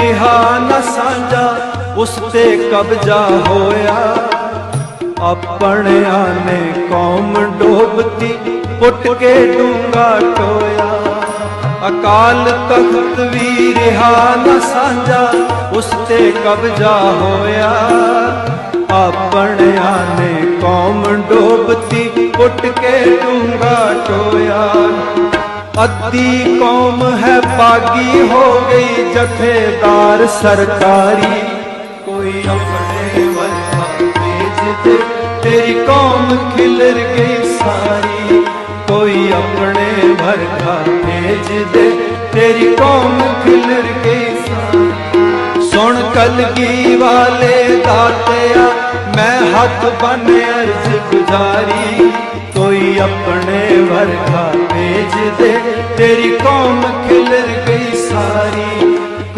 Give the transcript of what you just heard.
ਰਿਹਾ ਨਾ ਸਾਂਝਾ, ਉਸ ਤੇ ਕਬਜ਼ਾ ਹੋਇਆ। ਆਪਣਿਆਂ ਨੇ ਕੌਮ ਡੋਬਤੀ, ਪੁੱਟ ਕੇ ਡੂੰਗਾ ਟੋਇਆ। ਅਕਾਲ ਤਖਤ ਵੀ ਰਿਹਾ ਨਾ ਸਾਂਝਾ, ਉਸ ਤੇ ਕਬਜ਼ਾ ਹੋਇਆ। ਆਪਣਿਆਂ ਨੇ ਕੌਮ ਡੋਬਤੀ, ਪੁੱਟ ਕੇ ਡੂੰਗਾ ਟੋਇਆ। ਅੱਧੀ ਕੌਮ ਹੈ ਬਾਗੀ ਹੋ ਗਈ ਜਥੇਦਾਰ ਸਰਕਾਰੀ। ਕੋਈ ਆਪਣੇ ਵਰਗਾ ਭੇਜ ਦੇ, ਤੇਰੀ ਕੌਮ ਖਿਲਰ ਗਈ ਸਾਰੀ। ਕੋਈ ਆਪਣੇ ਵਰਗਾ ਭੇਜ ਦੇ, ਤੇਰੀ ਕੌਮ ਖਿਲਰ ਗਈ ਸਾਰੀ। ਸੁਣ ਕਲਗੀ ਵਾਲੇ ਦਾਤਿਆ, ਮੈਂ ਹੱਥ ਬੰਨ ਅਰਜ਼ ਗੁਜ਼ਾਰੀ ਆਪਣੇ ਭੇਜ ਦੇ ਤੇਰੀ ਕੌਮ ਖਿਲਰ ਗਈ ਸਾਰੀ।